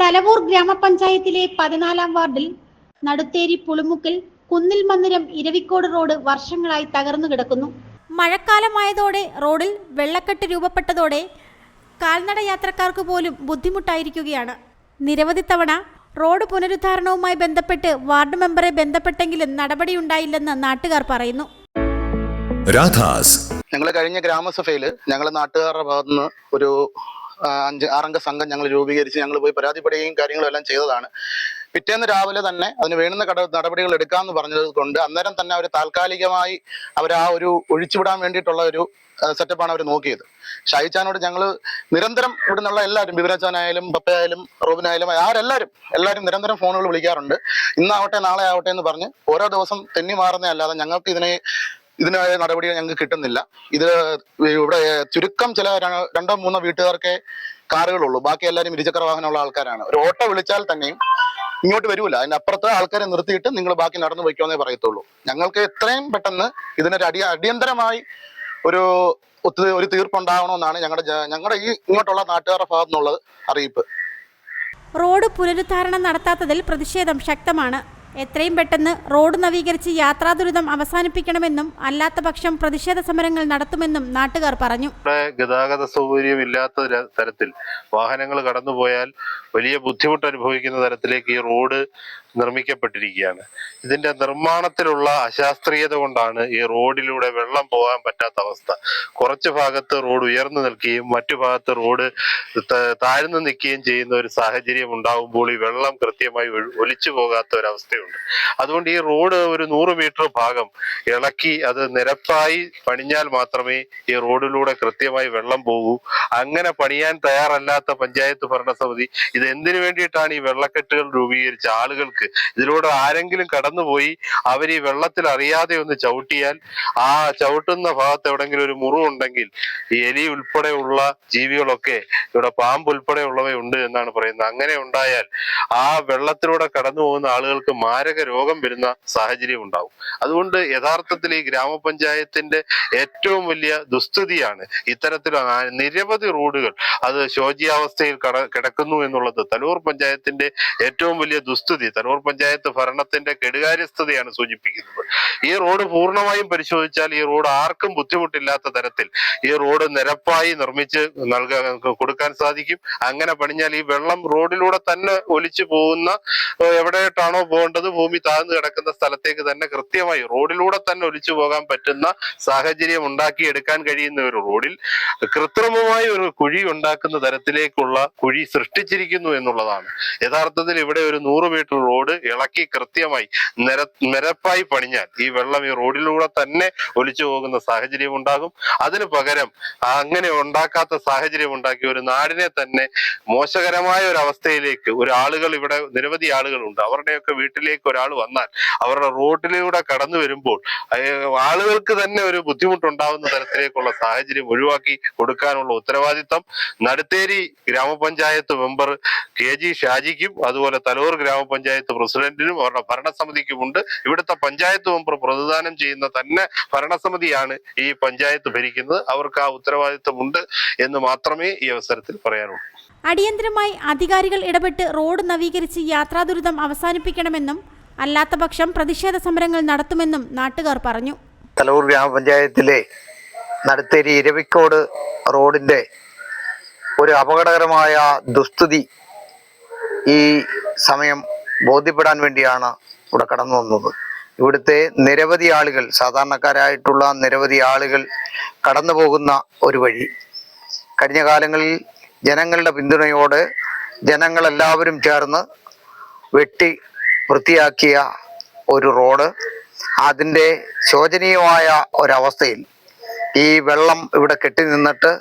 തലവൂർ ഗ്രാമപഞ്ചായത്തിലെ പതിനാലാം വാർഡിൽ നടുത്തേരി പുളിമുക്കിൽ കുന്നിൽ മന്ദിരം ഇരവിക്കോട് റോഡ് വർഷങ്ങളായി തകർന്നു കിടക്കുന്നു. മഴക്കാലമായതോടെ റോഡിൽ വെള്ളക്കെട്ട് രൂപപ്പെട്ടതോടെ കാൽനട യാത്രക്കാർക്ക് പോലും ബുദ്ധിമുട്ടായിരിക്കുകയാണ്. നിരവധി തവണ റോഡ് പുനരുദ്ധാരണവുമായി ബന്ധപ്പെട്ട് വാർഡ് മെമ്പറെ ബന്ധപ്പെട്ടെങ്കിലും നടപടിയുണ്ടായില്ലെന്ന് നാട്ടുകാർ പറയുന്നു. രാധാസ്. ഞങ്ങൾ കഴിഞ്ഞ ഗ്രാമസഭയിൽ ഞങ്ങൾ നാട്ടുകാരുടെ ഭാഗത്തുനിന്ന് ഒരു അഞ്ച് ആറംഗ സംഘം ഞങ്ങൾ രൂപീകരിച്ച് ഞങ്ങൾ പോയി പരാതിപ്പെടുകയും കാര്യങ്ങളും എല്ലാം ചെയ്തതാണ്. പിറ്റേന്ന് രാവിലെ തന്നെ അതിന് വേണ്ടുന്ന കട നടപടികൾ എടുക്കാമെന്ന് പറഞ്ഞത് കൊണ്ട് അന്നേരം തന്നെ അവർ താൽക്കാലികമായി അവർ ആ ഒരു ഒഴിച്ചുവിടാൻ വേണ്ടിയിട്ടുള്ള ഒരു സെറ്റപ്പാണ് അവർ നോക്കിയത്. ഷായിച്ചാനോട് ഞങ്ങൾ നിരന്തരം ഇവിടെ നിന്നുള്ള എല്ലാവരും ബിബിരാച്ചാനായാലും പപ്പയായാലും റോബിനായാലും ആരെല്ലാവരും എല്ലാവരും നിരന്തരം ഫോണുകൾ വിളിക്കാറുണ്ട്. ഇന്നാവട്ടെ നാളെ ആവട്ടെ എന്ന് പറഞ്ഞ് ഓരോ ദിവസം തെന്നി മാറുന്നേ അല്ലാതെ ഞങ്ങൾക്ക് ഇതിനെ ഇതിനായ നടപടി ഞങ്ങൾക്ക് കിട്ടുന്നില്ല. ഇത് ഇവിടെ ചുരുക്കം ചില രണ്ടോ മൂന്നോ വീട്ടുകാർക്കേ കാറുകളുള്ളൂ. ബാക്കി എല്ലാവരും ഇരുചക്ര വാഹനമുള്ള ആൾക്കാരാണ്. ഒരു ഓട്ടോ വിളിച്ചാൽ തന്നെയും ഇങ്ങോട്ട് വരൂല. അതിന്റെ അപ്പുറത്ത് ആൾക്കാരെ നിർത്തിയിട്ട് നിങ്ങൾ ബാക്കി നടന്നു പോയിക്കോന്നേ പറയത്തുള്ളൂ. ഞങ്ങൾക്ക് എത്രയും പെട്ടെന്ന് ഇതിനൊരു അടി അടിയന്തരമായി ഒരു ഒരു തീർപ്പുണ്ടാവണമെന്നാണ് ഞങ്ങളുടെ ഞങ്ങളുടെ ഈ ഇങ്ങോട്ടുള്ള നാട്ടുകാരുടെ ഭാഗത്തുനിന്നുള്ളത് അറിയിപ്പ്. റോഡ് പുനരുദ്ധാരണം നടത്താത്തതിൽ പ്രതിഷേധം ശക്തമാണ്. എത്രയും പെട്ടെന്ന് റോഡ് നവീകരിച്ച് യാത്രാ ദുരിതം അവസാനിപ്പിക്കണമെന്നും അല്ലാത്ത പക്ഷം പ്രതിഷേധ സമരങ്ങൾ നടത്തുമെന്നും നാട്ടുകാർ പറഞ്ഞു. ഗതാഗത സൗകര്യം ഇല്ലാത്ത തരത്തിൽ വാഹനങ്ങൾ കടന്നുപോയാൽ വലിയ ബുദ്ധിമുട്ട് അനുഭവിക്കുന്ന തരത്തിലേക്ക് ഈ റോഡ് നിർമ്മിക്കപ്പെട്ടിരിക്കുകയാണ്. ഇതിന്റെ നിർമ്മാണത്തിലുള്ള അശാസ്ത്രീയത കൊണ്ടാണ് ഈ റോഡിലൂടെ വെള്ളം പോകാൻ പറ്റാത്ത അവസ്ഥ. കുറച്ച് ഭാഗത്ത് റോഡ് ഉയർന്നു നിൽക്കുകയും മറ്റു ഭാഗത്ത് റോഡ് താഴ്ന്നു നിൽക്കുകയും ചെയ്യുന്ന ഒരു സാഹചര്യം ഉണ്ടാകുമ്പോൾ ഈ വെള്ളം കൃത്യമായി ഒലിച്ചു പോകാത്ത ഒരു അവസ്ഥയുണ്ട് അതുകൊണ്ട് ഈ റോഡ് ഒരു നൂറ് മീറ്റർ ഭാഗം ഇളക്കി അത് നിരപ്പായി പണിഞ്ഞാൽ മാത്രമേ ഈ റോഡിലൂടെ കൃത്യമായി വെള്ളം പോകൂ. അങ്ങനെ പണിയാൻ തയ്യാറല്ലാത്ത പഞ്ചായത്ത് ഭരണസമിതി ഇത് എന്തിനു വേണ്ടിയിട്ടാണ് ഈ വെള്ളക്കെട്ടുകൾ രൂപീകരിച്ച ആളുകൾക്ക്? ഇതിലൂടെ ആരെങ്കിലും കടന്നുപോയി അവർ ഈ വെള്ളത്തിൽ അറിയാതെ ഒന്ന് ചവിട്ടിയാൽ ആ ചവിട്ടുന്ന ഭാഗത്ത് എവിടെങ്കിലും ഒരു മുറിവുണ്ടെങ്കിൽ എലി ഉൾപ്പെടെയുള്ള ജീവികളൊക്കെ ഇവിടെ പാമ്പ് ഉൾപ്പെടെയുള്ളവയുണ്ട് എന്നാണ് പറയുന്നത്. അങ്ങനെ ഉണ്ടായാൽ ആ വെള്ളത്തിലൂടെ കടന്നു പോകുന്ന ആളുകൾക്ക് മാരക രോഗം വരുന്ന സാഹചര്യം ഉണ്ടാവും. അതുകൊണ്ട് യഥാർത്ഥത്തിൽ ഈ ഗ്രാമപഞ്ചായത്തിന്റെ ഏറ്റവും വലിയ ദുസ്ഥിതിയാണ് ഇത്തരത്തിൽ നിരവധി റോഡുകൾ. അത് ശോചിയാവസ്ഥയിൽ കട കിടക്കുന്നു എന്നുള്ളത് തലൂർ പഞ്ചായത്തിന്റെ ഏറ്റവും വലിയ ദുസ്ഥിതി. തലൂർ പഞ്ചായത്ത് ഭരണത്തിന്റെ കെടുകാര്യസ്ഥതയാണ് സൂചിപ്പിക്കുന്നത്. ഈ റോഡ് പൂർണമായും പരിശോധിച്ചാൽ ഈ റോഡ് ആർക്കും ബുദ്ധിമുട്ടില്ലാത്ത തരത്തിൽ ഈ റോഡ് നിരപ്പായി നിർമ്മിച്ച് നൽകാൻ കൊടുക്കാൻ സാധിക്കും. അങ്ങനെ പണിഞ്ഞാൽ ഈ വെള്ളം റോഡിലൂടെ തന്നെ ഒലിച്ചു പോകുന്ന എവിടെയായിട്ടാണോ പോകേണ്ടത് ഭൂമി താഴ്ന്നു കിടക്കുന്ന സ്ഥലത്തേക്ക് തന്നെ കൃത്യമായി റോഡിലൂടെ തന്നെ ഒലിച്ചു പോകാൻ പറ്റുന്ന സാഹചര്യം ഉണ്ടാക്കിയെടുക്കാൻ കഴിയുന്ന ഒരു റോഡിൽ കൃത്രിമമായി ഒരു കുഴി ഉണ്ടാക്കുന്ന തരത്തിലേക്കുള്ള കുഴി സൃഷ്ടിച്ചിരിക്കുന്നു എന്നുള്ളതാണ്. യഥാർത്ഥത്തിൽ ഇവിടെ ഒരു നൂറ് മീറ്റർ റോഡ് ഇളക്കി കൃത്യമായി നിര നിരപ്പായി പണിഞ്ഞാൽ ഈ വെള്ളം ഈ റോഡിലൂടെ തന്നെ ഒലിച്ചു പോകുന്ന സാഹചര്യം ഉണ്ടാകും. അതിന് പകരം അങ്ങനെ ഉണ്ടാക്കാത്ത സാഹചര്യം ഉണ്ടാക്കി ഒരു നാടിനെ തന്നെ മോശകരമായ ഒരു അവസ്ഥയിലേക്ക് ഒരു ആളുകൾ ഇവിടെ നിരവധി ആളുകളുണ്ട്. അവരുടെയൊക്കെ വീട്ടിലേക്ക് ഒരാൾ വന്നാൽ അവരുടെ റോഡിലൂടെ കടന്നു വരുമ്പോൾ ആളുകൾക്ക് തന്നെ ഒരു ബുദ്ധിമുട്ടുണ്ടാവുന്ന തരത്തിലേക്കുള്ള സാഹചര്യം ഒഴിവാക്കി കൊടുക്കാനുള്ള ഉത്തരവാദിത്തം നടുത്തേരി ഗ്രാമപഞ്ചായത്ത് മെമ്പർ കെ ജി ഷാജിക്കും അതുപോലെ തലൂർ ഗ്രാമപഞ്ചായത്ത് പ്രസിഡന്റിനും അവരുടെ ഭരണസമിതിക്കുമുണ്ട് ഇവിടുത്തെ പഞ്ചായത്ത് മെമ്പർ പ്രതിദാനം ചെയ്യുന്ന തന്നെ ഭരണസമിതിയാണ് ഈ പഞ്ചായത്ത് ഭരിക്കുന്നത്. അവർക്ക് ആ ഉത്തരവാദിത്തമുണ്ട് എന്ന് മാത്രമേ ഈ അവസരത്തിൽ പറയാനുള്ളൂ. അടിയന്തരമായി അധികാരികൾ ഇടപെട്ട് റോഡ് നവീകരിച്ച് യാത്രാദുരിതം അവസാനിപ്പിക്കണമെന്നും അല്ലാത്തപക്ഷം പ്രതിഷേധ സമരങ്ങൾ നടത്തുമെന്നും നാട്ടുകാർ പറഞ്ഞു. തലൂർ ഗ്രാമപഞ്ചായത്തിലെ നടുത്തേരി ഇരവിക്കോട് റോഡിന്റെ ഒരു അപകടകരമായ ദുസ്ഥിതി ഈ സമയം ബോധ്യപ്പെടാൻ വേണ്ടിയാണ് ഇവിടെ കടന്നു വന്നത്. ഇവിടുത്തെ നിരവധി ആളുകൾ സാധാരണക്കാരായിട്ടുള്ള നിരവധി ആളുകൾ കടന്നു പോകുന്ന ഒരു വഴി. കഴിഞ്ഞ കാലങ്ങളിൽ ജനങ്ങളുടെ പിന്തുണയോടെ ജനങ്ങളെല്ലാവരും ചേർന്ന് വെട്ടി വൃത്തിയാക്കിയ ഒരു റോഡ് അതിന്റെ ശോചനീയമായ ഒരവസ്ഥയിൽ ഈ വെള്ളം ഇവിടെ കെട്ടി നിന്നിട്ട്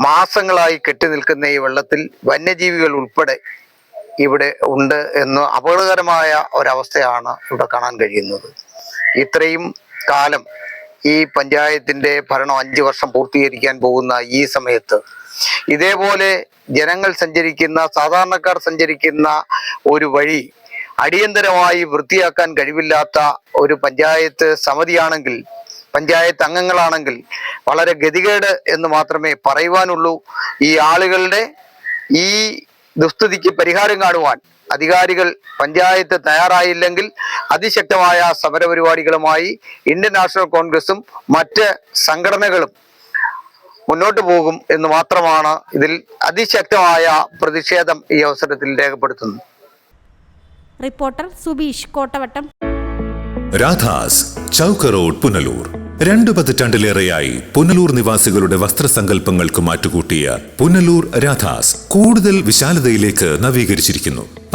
മാസങ്ങളായി കെട്ടി നിൽക്കുന്ന ഈ വെള്ളത്തിൽ വന്യജീവികൾ ഉൾപ്പെടെ ഇവിടെ ഉണ്ട് എന്ന് അപകടകരമായ ഒരവസ്ഥയാണ് ഇവിടെ കാണാൻ കഴിയുന്നത്. ഇത്രയും കാലം ഈ പഞ്ചായത്തിന്റെ ഭരണം അഞ്ച് വർഷം പൂർത്തീകരിക്കാൻ പോകുന്ന ഈ സമയത്ത് ഇതേപോലെ ജനങ്ങൾ സഞ്ചരിക്കുന്ന സാധാരണക്കാർ സഞ്ചരിക്കുന്ന ഒരു വഴി അടിയന്തരമായി വൃത്തിയാക്കാൻ കഴിവില്ലാത്ത ഒരു പഞ്ചായത്ത് സമിതിയാണെങ്കിൽ പഞ്ചായത്ത് അംഗങ്ങളാണെങ്കിൽ വളരെ ഗതികേട് എന്ന് മാത്രമേ പറയുവാനുള്ളൂ. ഈ ആളുകളുടെ ഈ ദുസ്ഥിതിക്ക് പരിഹാരം കാണുവാൻ അധികാരികൾ പഞ്ചായത്ത് തയ്യാറായില്ലെങ്കിൽ അതിശക്തമായ സമരപരിപാടികളുമായി ഇന്ത്യൻ നാഷണൽ കോൺഗ്രസും മറ്റ് സംഘടനകളും മുന്നോട്ട് പോകും എന്ന് മാത്രമാണ് ഇതിൽ അതിശക്തമായ പ്രതിഷേധം ഈ അവസരത്തിൽ രേഖപ്പെടുത്തുന്നത്. റിപ്പോർട്ടർ സുബീഷ് കോട്ടവട്ടം. രാധാസ് ചൗക്ക് റോഡ് പുനലൂർ. രണ്ടു പതിറ്റാണ്ടിലേറെയായി പുനലൂർ നിവാസികളുടെ വസ്ത്രസങ്കല്പങ്ങൾക്ക് മാറ്റുകൂട്ടിയ പുനലൂർ രാധാസ് കൂടുതൽ വിശാലതയിലേക്ക് നവീകരിച്ചിരിക്കുന്നു.